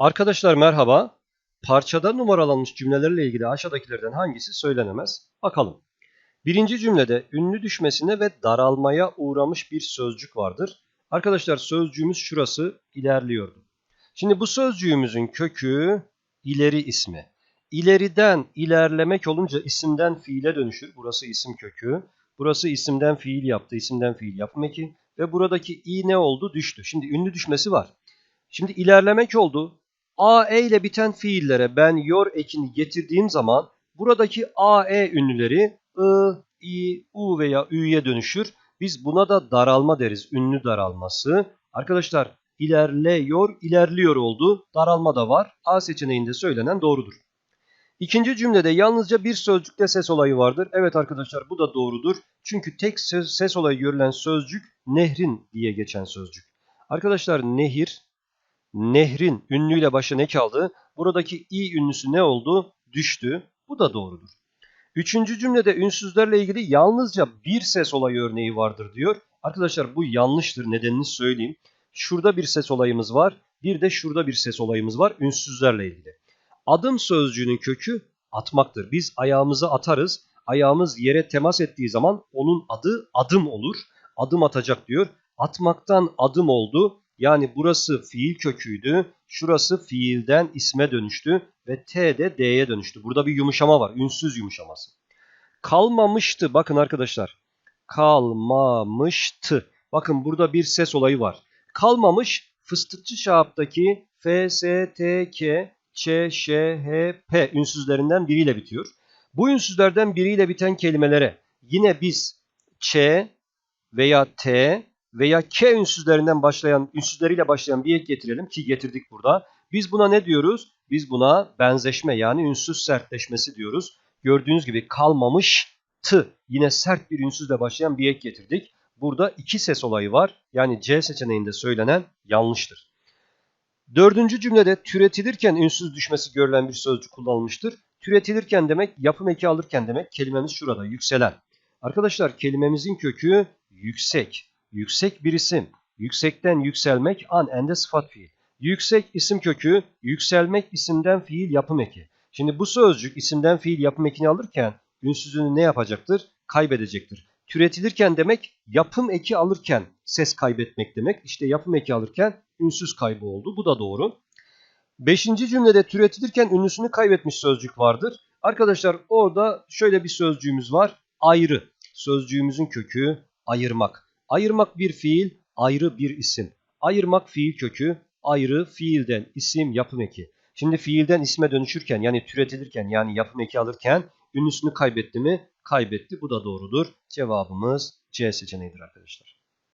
Arkadaşlar merhaba. Parçada numaralanmış cümlelerle ilgili aşağıdakilerden hangisi söylenemez? Bakalım. Birinci cümlede ünlü düşmesine ve daralmaya uğramış bir sözcük vardır. Arkadaşlar sözcüğümüz şurası ilerliyordu. Şimdi bu sözcüğümüzün kökü ileri ismi. İleriden ilerlemek olunca isimden fiile dönüşür. Burası isim kökü. Burası isimden fiil yaptı. isimden fiil yapım eki. Ve buradaki i ne oldu? Düştü. Şimdi ünlü düşmesi var. Şimdi ilerlemek oldu. A, E ile biten fiillere ben yor ekini getirdiğim zaman buradaki A, E ünlüleri I, I, U veya Ü'ye dönüşür. Biz buna da daralma deriz. Ünlü daralması. Arkadaşlar ilerliyor, ilerliyor oldu. Daralma da var. A seçeneğinde söylenen doğrudur. İkinci cümlede yalnızca bir sözcükte ses olayı vardır. Evet arkadaşlar bu da doğrudur. Çünkü tek ses, ses olayı görülen sözcük nehrin diye geçen sözcük. Arkadaşlar nehir nehrin ünlüyle başa ne kaldı? Buradaki i ünlüsü ne oldu? Düştü. Bu da doğrudur. Üçüncü cümlede ünsüzlerle ilgili yalnızca bir ses olayı örneği vardır diyor. Arkadaşlar bu yanlıştır. Nedenini söyleyeyim. Şurada bir ses olayımız var. Bir de şurada bir ses olayımız var ünsüzlerle ilgili. Adım sözcüğünün kökü atmaktır. Biz ayağımızı atarız. Ayağımız yere temas ettiği zaman onun adı adım olur. Adım atacak diyor. Atmaktan adım oldu. Yani burası fiil köküydü. Şurası fiilden isme dönüştü ve T de D'ye dönüştü. Burada bir yumuşama var. Ünsüz yumuşaması. Kalmamıştı. Bakın arkadaşlar. Kalmamıştı. Bakın burada bir ses olayı var. Kalmamış fıstıkçı şahaptaki F, S, T, K, Ç, Ş, H, P ünsüzlerinden biriyle bitiyor. Bu ünsüzlerden biriyle biten kelimelere yine biz Ç veya T veya K ünsüzlerinden başlayan, ünsüzleriyle başlayan bir ek getirelim ki getirdik burada. Biz buna ne diyoruz? Biz buna benzeşme yani ünsüz sertleşmesi diyoruz. Gördüğünüz gibi kalmamış tı yine sert bir ünsüzle başlayan bir ek getirdik. Burada iki ses olayı var. Yani C seçeneğinde söylenen yanlıştır. Dördüncü cümlede türetilirken ünsüz düşmesi görülen bir sözcük kullanılmıştır. Türetilirken demek yapım eki alırken demek kelimemiz şurada yükselen. Arkadaşlar kelimemizin kökü yüksek. Yüksek bir isim. Yüksekten yükselmek an ende sıfat fiil. Yüksek isim kökü, yükselmek isimden fiil yapım eki. Şimdi bu sözcük isimden fiil yapım ekini alırken ünsüzünü ne yapacaktır? Kaybedecektir. Türetilirken demek yapım eki alırken ses kaybetmek demek. İşte yapım eki alırken ünsüz kaybı oldu. Bu da doğru. Beşinci cümlede türetilirken ünlüsünü kaybetmiş sözcük vardır. Arkadaşlar orada şöyle bir sözcüğümüz var. Ayrı. Sözcüğümüzün kökü ayırmak. Ayırmak bir fiil, ayrı bir isim. Ayırmak fiil kökü, ayrı fiilden isim yapım eki. Şimdi fiilden isme dönüşürken yani türetilirken yani yapım eki alırken ünlüsünü kaybetti mi? Kaybetti. Bu da doğrudur. Cevabımız C seçeneğidir arkadaşlar.